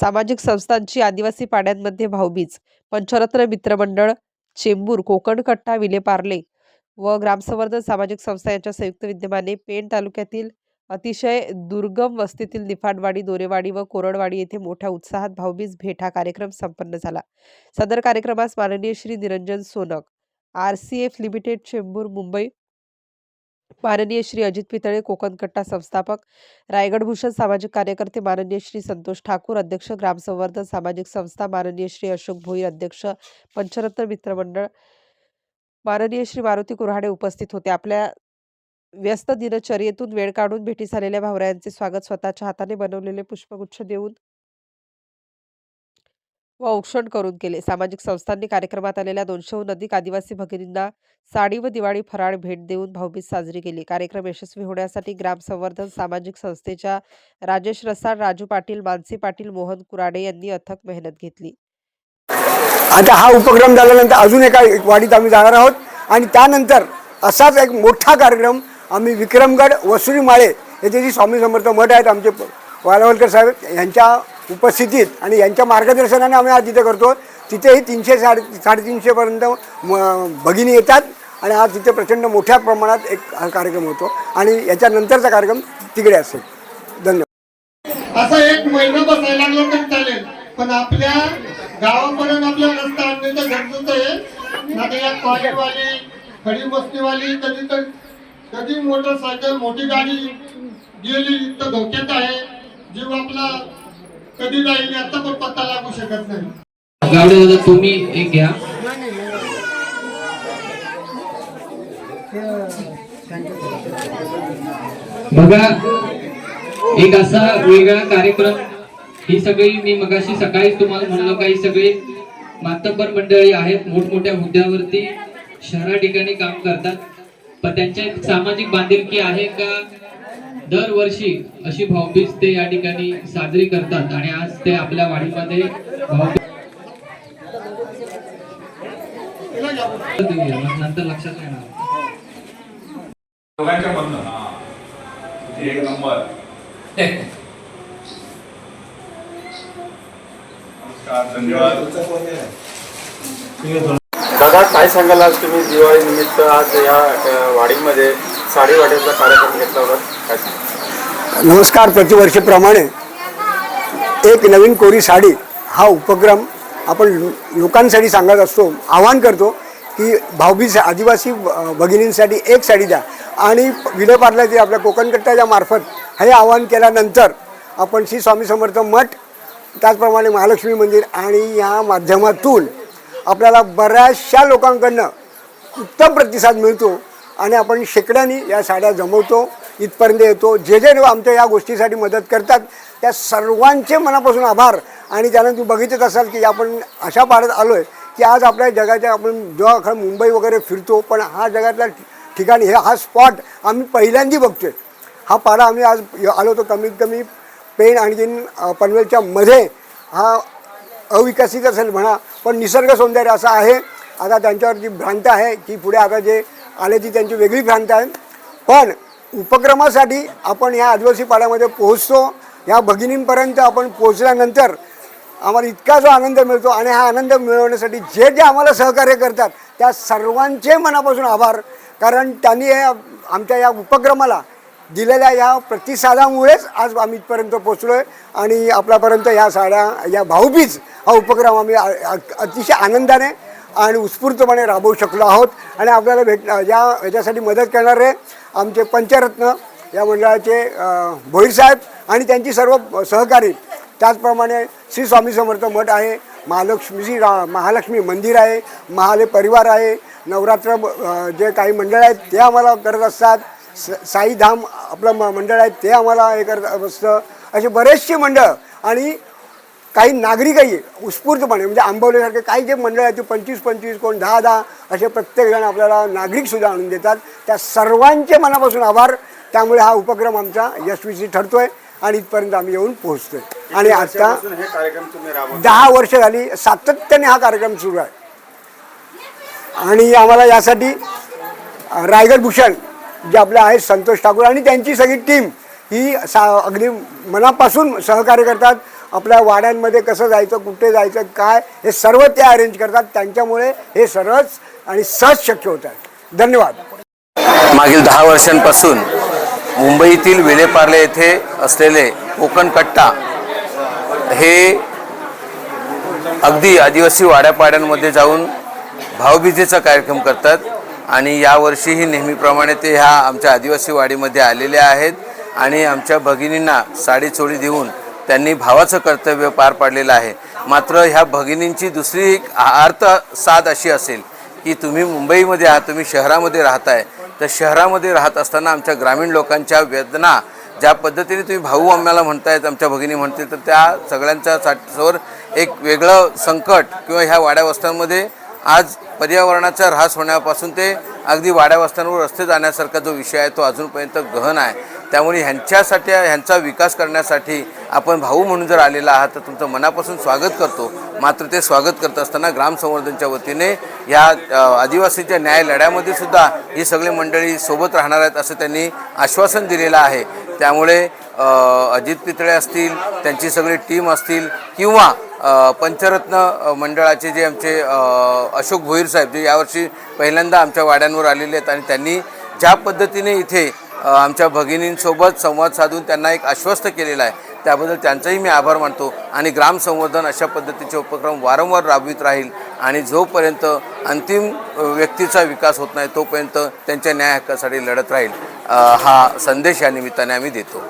सामाजिक संस्थांची आदिवासी पाड्यांमध्ये भाऊबीज पंचरत्न मित्रमंडळ चेंबूर कोकण कट्टा विलेपार्ले व ग्रामसंवर्धन सामाजिक संस्था यांच्या संयुक्त विद्यमाने पेण तालुक्यातील अतिशय दुर्गम वस्तीतील निफाडवाडी दोरेवाडी व कोरडवाडी येथे मोठ्या उत्साहात भाऊबीज भेट हा कार्यक्रम संपन्न झाला. सदर कार्यक्रमास माननीय Shri Niranjan Sonak R C F limited Chembur Mumbai माननीय श्री अजित पितळे कोकण कट्टा संस्थापक रायगड भूषण सामाजिक कार्यकर्ते माननीय श्री संतोष ठाकूर अध्यक्ष ग्रामसंवर्धन सामाजिक संस्था माननीय श्री अशोक भोईर अध्यक्ष पंचरत्न मित्रमंडळ माननीय श्री मारुती कुऱ्हाडे उपस्थित होते. आपल्या व्यस्त दिनचर्येतून वेळ काढून भेटी झालेल्या भावऱ्यांचे स्वागत स्वतःच्या हाताने बनवलेले पुष्पगुच्छ देऊन व औक्षण करून केले. सामाजिक संस्थांनी कार्यक्रमात आलेल्या दोनशेहून अधिक आदिवासी भगिनींना साडी व दिवाळी फराळ भेट देऊन भाऊबीज साजरी केली. कार्यक्रम यशस्वी होण्यासाठी ग्राम संवर्धन सामाजिक संस्थेच्या राजेश रसाळ राजू पाटील मानसी पाटील मोहन कुराडे यांनी अथक मेहनत घेतली. आता हा उपक्रम झाल्यानंतर अजून एका एक वाडीत आम्ही जाणार आहोत आणि त्यानंतर असाच एक मोठा कार्यक्रम आम्ही विक्रमगड वसुरी माळे येथे जी स्वामी समर्थ मठ आहेत आमचे प- वालावलकर साहेब यांच्या उपस्थितीत आणि यांच्या मार्गदर्शनाने आम्ही आज तिथे करतो. तिथेही तीनशे साडे साडेतीनशेपर्यंत म- भगिनी येतात आणि आज तिथे प्रचंड मोठ्या प्रमाणात एक हा कार्यक्रम होतो आणि याच्यानंतरचा कार्यक्रम तिकडे असेल. धन्यवाद. असा एक महिना बसायला लागला तरी चालेल. पण आपल्या गावापर्यंत आपल्या रस्ता आणण्याचं गरजेचं आहे. ना या कॉलेजवाली खडी बसणीवाली कधी तर कधी मोटरसायकल मोठी गाडी गेली तर धोक्यात आहे. जीव आपला कधी जाईल आता पण पत्ता लागू शकत नाही. गावडे दादा तुम्ही एक घ्या. बघा एक असा वेगळा कार्यक्रम. ही सगळी मी मगाशी सकाळी तुम्हाला म्हणलो काही सगळे मातब्बर मंडळी आहेत मोठमोठ्या हुद्द्यावरती शहरा ठिकाणी काम करतात. पण त्यांच्या सामाजिक बांधिलकी आहे का? दरवर्षी अशी भाऊबीज ते या ठिकाणी साजरी करतात आणि आज ते आपल्या वाडीमध्ये नंतर लक्षात येणार. एक नंबर. धन्यवाद. दादा काय सांगाल आज तुम्ही दिवाळी निमित्त आज या वाडीमध्ये? साडी कार्यक्रम घेतला होता काय नमस्कार प्रतिवर्षीप्रमाणे एक नवीन कोरी साडी हा उपक्रम आपण लोकांसाठी सांगत असतो आवाहन करतो की भाऊबीज आदिवासी भगिनींसाठी एक साडी द्या. आणि विलेपार्ल्याचे आपल्या कोकणकट्टाच्या मार्फत हे आवाहन केल्यानंतर आपण श्री स्वामी समर्थ मठ त्याचप्रमाणे महालक्ष्मी मंदिर आणि या माध्यमातून आपल्याला बऱ्याचशा लोकांकडनं उत्तम प्रतिसाद मिळतो. आणि आपण शेकड्यानी या साड्या जमवतो इथपर्यंत येतो. जे जे लोक आमच्या या गोष्टीसाठी मदत करतात त्या सर्वांचे मनापासून आभार. आणि त्यानंतर तू बघितच असाल की आपण अशा पाडत आलो आहे की आज आपल्या जगाच्या आपण जेव्हा खरं मुंबई वगैरे फिरतो पण हा जगातल्या ठिकाणी हे हा स्पॉट आम्ही पहिल्यांदा बघतोय. हा पाडा आम्ही आज आलो होतो कमीत कमी पेन आणखीन पनवेलच्या मध्ये. हा अविकसित असेल म्हणा पण निसर्ग सौंदर्य असं आहे. आता त्यांच्यावर जी भ्रांत आहे की पुढे आता जे आल्याची ती त्यांची वेगळी भ्रांत आहे. पण उपक्रमासाठी आपण या आदिवासी पाड्यामध्ये पोहोचतो. या भगिनींपर्यंत आपण पोहोचल्यानंतर आम्हाला इतका जो आनंद मिळतो आणि हा आनंद मिळवण्यासाठी जे जे आम्हाला सहकार्य करतात त्या सर्वांचे मनापासून आभार. कारण त्यांनी हे आमच्या या उपक्रमाला दिलेल्या या प्रतिसादामुळेच आज आम्ही इथपर्यंत पोचलो आहे आणि आपल्यापर्यंत या साड्या या भाऊबीज हा उपक्रम आम्ही अतिशय आनंदाने आणि उत्स्फूर्तपणे राबवू शकलो आहोत. आणि आपल्याला भेट या याच्यासाठी मदत करणारे आमचे पंचरत्न या मंडळाचे अ, भोईर साहेब आणि त्यांची सर्व सहकारी. त्याचप्रमाणे श्री स्वामी समर्थ मठ आहे महालक्ष्मी श्री रा महालक्ष्मी मंदिर आहे महाले परिवार आहे नवरात्र जे काही मंडळ आहेत ते आम्हाला करत असतात. स साईधाम आपलं म मंडळ आहे ते आम्हाला हे करत असतं. असे बरेचसे मंडळ आणि काही नागरिकही उत्स्फूर्तपणे म्हणजे आंबवलेसारखे काही जे मंडळ आहेत ते पंचवीस पंचवीस कोण दहा दहा असे प्रत्येकजण आपल्याला नागरिकसुद्धा आणून देतात. त्या सर्वांचे मनापासून आभार. त्यामुळे हा उपक्रम आमचा यशस्वी ठरतोय आणि इथपर्यंत आम्ही येऊन पोहोचतोय. आणि आता हे दहा वर्ष झाली सातत्याने हा कार्यक्रम सुरू आहे. आणि आम्हाला यासाठी रायगड भूषण जे आपले आहेत संतोष ठाकूर आणि त्यांची सगळी टीम ही सा अगदी मनापासून सहकार्य करतात. आपल्या वाड्यांमध्ये कसं जायचं कुठे जायचं काय हे सर्व ते अरेंज करतात. त्यांच्यामुळे हे सरस आणि सहज शक्य होत आहे. धन्यवाद. मागील दहा वर्षांपासून मुंबईतील विलेपार्ले येथे असलेले कोकण कट्टा हे अगदी आदिवासी वाड्यापाड्यांमध्ये जाऊन भावबीजेचा कार्यक्रम करतात आणि यावर्षीही नेहमीप्रमाणे ते ह्या आमच्या आदिवासी वाडीमध्ये आलेले आहेत आणि आमच्या भगिनींना साडी चोळी देऊन त्यांनी भावाचं कर्तव्य पार पाडलेलं आहे. मात्र ह्या भगिनींची दुसरी एक अर्थ साध अशी असेल की तुम्ही मुंबईमध्ये आहात तुम्ही शहरामध्ये राहताय. तर शहरामध्ये राहत असताना आमच्या ग्रामीण लोकांच्या वेदना ज्या पद्धतीने तुम्ही भाऊ आम्हाला म्हणतायत आमच्या भगिनी म्हणतील तर त्या सगळ्यांच्या साठीवर एक वेगळं संकट किंवा ह्या वाड्यावस्थांमध्ये आज पर्यावरणाचा ऱ्हास होण्यापासून ते अगदी वाड्यावस्थांवर रस्ते जाण्यासारखा जो विषय आहे तो अजूनपर्यंत गहन आहे. त्यामुळे ह्यांच्यासाठी ह्यांचा विकास करण्यासाठी आपण भाऊ म्हणून जर आलेला आहात तर तुमचं मनापासून स्वागत करतो. मात्र ते स्वागत करत असताना ग्रामसंवर्धनच्या वतीने या आदिवासीच्या न्याय लढ्यामध्ये सुद्धा ही सगळी मंडळी सोबत राहणार आहेत असं त्यांनी आश्वासन दिलेलं आहे. त्यामुळे अजित पितळे असतील त्यांची सगळी टीम असतील किंवा पंचरत्न मंडळाचे जे आमचे अशोक भोईर साहेब जे यावर्षी पहिल्यांदा आमच्या वाड्यांवर आलेले आहेत आणि त्यांनी ज्या पद्धतीने इथे आमच्या भगिनींसोबत संवाद साधून त्यांना एक आश्वस्त केलेला आहे. त्याबद्दल त्यांचाही मी आभार मानतो आणि ग्राम संवर्धन अशा पद्धतीचे उपक्रम वारंवार राबवित राहील आणि जोपर्यंत अंतिम व्यक्तीचा विकास होत नाही तोपर्यंत त्यांच्या न्याय हक्कासाठी लढत राहील. हा संदेश या निमित्ताने आम्ही देतो.